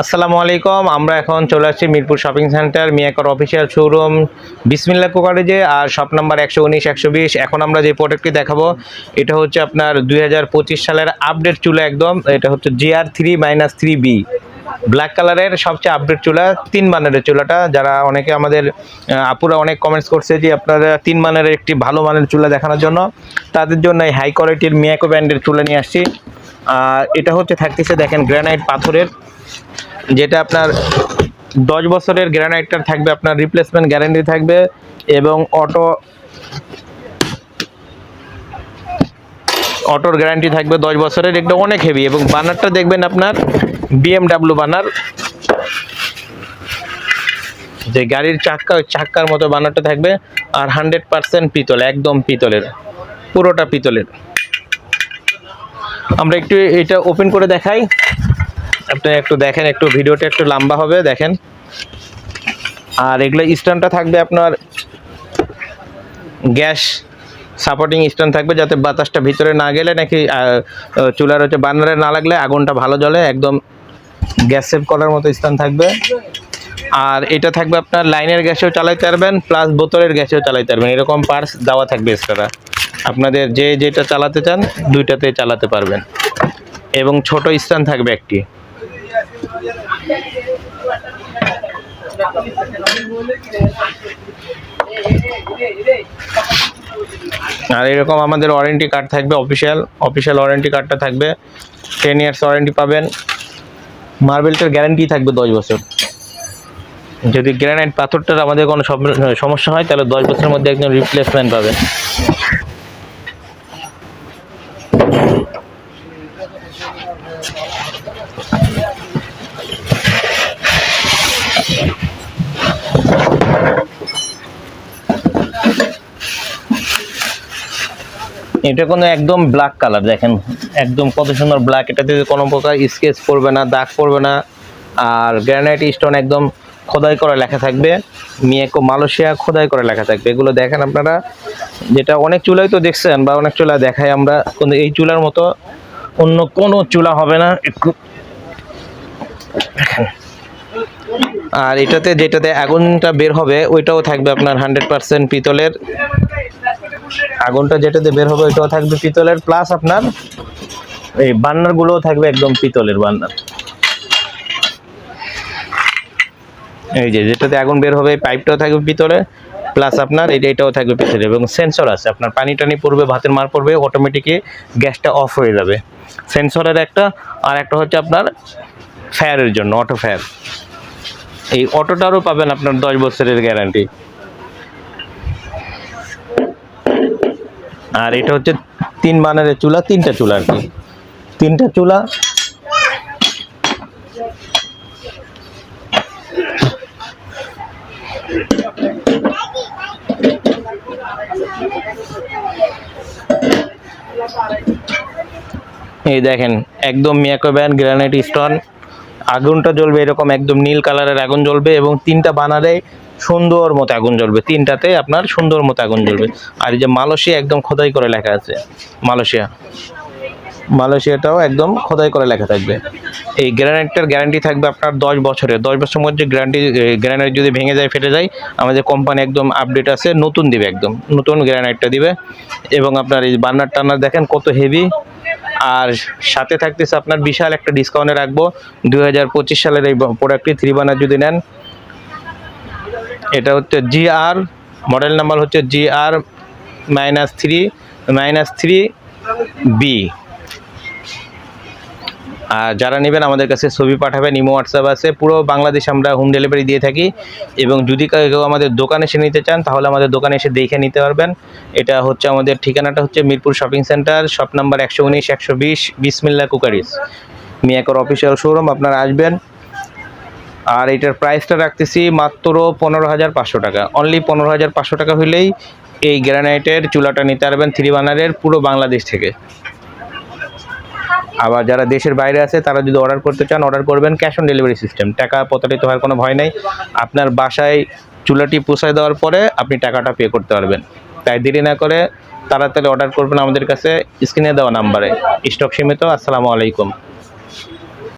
আসসালামু আলাইকুম, আমরা এখন চলে আসছি মিরপুর শপিং সেন্টার, মিয়াকর অফিসিয়াল শোরুম বিসমিল্লা কুকারেজে, আর শপ নাম্বার একশো উনিশ, একশো বিশ। এখন আমরা যে প্রোডাক্টটি দেখাবো, এটা হচ্ছে আপনার দুই হাজার পঁচিশ সালের আপডেট চুলা একদম, এটা হচ্ছে GR three minus three B. Black কালারের সবচেয়ে আপডেট চুলা, তিন মানের চুলাটা। যারা অনেকে আমাদের আপুরা অনেক কমেন্টস করছে যে আপনারা তিন মানের একটি ভালো মানের চুলা দেখানোর জন্য, তাদের জন্য এই হাই কোয়ালিটির মিয়াকো ব্র্যান্ডের চুলা নিয়ে আসছি। আর এটা হচ্ছে থাকতেছে দেখেন গ্রানাইট পাথরের, যেটা আপনার দশ বছরের গ্রানাইটটার থাকবে, আপনার রিপ্লেসমেন্ট গ্যারান্টি থাকবে এবং অটো অটোর গ্যারান্টি থাকবে দশ বছরের এটা অনেক হেভি এবং বানারটা দেখবেন আপনার বিএমডাব্লিউ বানার যে গাড়ির চাক্কা, ওই চাক্কার মতো বানারটা থাকবে আর হান্ড্রেড পার্সেন্ট পিতল একদম পিতলের, পুরোটা পিতলের। আমরা একটু এটা ওপেন করে দেখাই। আপনি একটু দেখেন, একটু ভিডিওটা একটু লম্বা হবে, দেখেন। আর এগুলো স্ট্যান্ডটা থাকবে আপনার গ্যাস সাপোর্টিং স্ট্যান্ড থাকবে, যাতে বাতাসটা ভিতরে না গেলে নাকি চুলার হচ্ছে বার্নারে না লাগলে আগুনটা ভালো জ্বলে, একদম গ্যাস সেভ করার মতো স্ট্যান্ড থাকবে। আর এটা থাকবে আপনার লাইনের গ্যাসেও চালাইতে পারবেন প্লাস বোতলের গ্যাসেও চালাইতে পারবেন। এরকম পার্টস দেওয়া থাকবে এক্সট্রা আপনাদের যে যেটা চালাতে চান, দুইটাতে চালাতে পারবেন। এবং ছোট স্ট্যান্ড থাকবে একটি। আর এরকম আমাদের ওয়ারেন্টি কার্ড থাকবে অফিসিয়াল অফিসিয়াল ওয়ারেন্টি কার্ডটা থাকবে। টেন ইয়ার্স ওয়ারেন্টি পাবেন। মার্বেলটার গ্যারান্টি থাকবে দশ বছর। যদি গ্রানাইট পাথরটার আমাদের কোনো সম- সমস্যা হয়, তাহলে দশ বছরের মধ্যে একজন রিপ্লেসমেন্ট পাবে। এটা কোনো একদম ব্ল্যাক কালার দেখেন। একদম কত সুন্দর ব্ল্যাক এটাতে কোনো প্রকার স্কেচ পড়বে না, দাগ পড়বে না। আর গ্রানাইট স্টোন একদম খোদাই করা লেখা থাকবে। মিয়াকো মালয়েশিয়া খোদাই করা লেখা থাকবে। এগুলো দেখেন আপনারা, যেটা অনেক চুলাই তো দেখছেন বা অনেক চুলা দেখাই আমরা কিন্তু এই চুলার মতো অন্য কোনো চুলা হবে না। একটু আর এটাতে যেটাতে আগুনটা বের হবে, ওইটাও থাকবে আপনার হান্ড্রেড পার্সেন্ট পিতলের। আগুনটা যেটাতে বের হবে, ওইটাও থাকবে পিতলের। প্লাস আপনার এই বান্নার গুলোও থাকবে একদম পিতলের বান্নার। এই যে, যেটাতে আগুন বের হবে, পাইপটাও থাকবে ভিতরে প্লাস আপনার এটা এটাও থাকবে পিতলে এবং সেন্সর আছে। আপনার পানি টানি পড়বে, ভাতের মার পড়বে অটোমেটিকই গ্যাসটা অফ হয়ে যাবে। সেন্সরের একটা, আর একটা হচ্ছে আপনার ফায়ারের জন্য অটো ফায়ার এই অটোটারও পাবেন আপনার দশ বছরের গ্যারান্টি আর এটা হচ্ছে তিন বানারের চুলা, তিনটা চুলা আর কি। তিনটা চুলা এই দেখেন, একদম মিয়াকো ব্যান্ড গ্রানাইট স্টোন। আগুনটা জ্বলবে এরকম একদম নীল কালারের আগুন জ্বলবে এবং তিনটা বানারে সুন্দর মতো আগুন জ্বলবে। তিনটাতে আপনার সুন্দর মতো আগুন জ্বলবে। আর এই যে মালয়েশিয়া একদম খোদাই করে লেখা আছে, মালয়েশিয়া। মালয়েশিয়াটাও একদম খোদাই করে লেখা থাকবে। এই গ্রানাইটটার গ্যারান্টি থাকবে আপনার দশ বছরের। দশ বছরের মধ্যে গ্যারান্টি গ্রানাইট যদি ভেঙে যায়, ফেটে যায়, আমাদের কোম্পানি একদম আপডেট আছে, নতুন দিবে একদম। নতুন গ্রানাইটটা দিবে। এবং আপনার এই বার্নার টান্নার দেখেন কত হেভি আর সাথে থাকতেছে আপনার বিশাল একটা ডিসকাউন্টে রাখব। দুই হাজার পঁচিশ সালের এই প্রোডাক্টটি থ্রি বানার যদি নেন, এটা হচ্ছে জি আর মডেল নাম্বার হচ্ছে G R minus three minus three B আর যারা নেবেন আমাদের কাছে ছবি পাঠাবেন, ইমো, হোয়াটসঅ্যাপ আছে। পুরো বাংলাদেশ আমরা হোম ডেলিভারি দিয়ে থাকি। এবং যদি কেউ আমাদের দোকানে এসে নিতে চান, তাহলে আমাদের দোকানে এসে দেখে নিতে পারবেন। এটা হচ্ছে আমাদের ঠিকানাটা হচ্ছে Mirpur shopping centre, shop number একশো উনিশ, একশো বিশ, বিসমিল্লা কুকারিস। মিয়াকর অফিসিয়াল শোরুম, আপনারা আসবেন। আর এটার প্রাইসটা রাখতেছি মাত্র পনেরো হাজার পাঁচশো টাকা। অনলি পনেরো হাজার পাঁচশো টাকা হলেই এই গ্রানাইটের চুলাটা নিতে পারবেন থ্রি বানারের পুরো বাংলাদেশ থেকে। আবার যারা দেশের বাইরে আছে, তারা যদি অর্ডার করতে চান অর্ডার করবেন ক্যাশ অন ডেলিভারি সিস্টেম টাকা প্রতারিত হওয়ার কোনো ভয় নেই। আপনার বাসায় চুলাটি পোষায় দেওয়ার পরে আপনি টাকাটা পে করতে পারবেন। তাই দেরি না করে তাড়াতাড়ি অর্ডার করবেন আমাদের কাছে। স্ক্রিনে দেওয়া নাম্বারে স্টক সীমিত। আসসালামু আলাইকুম।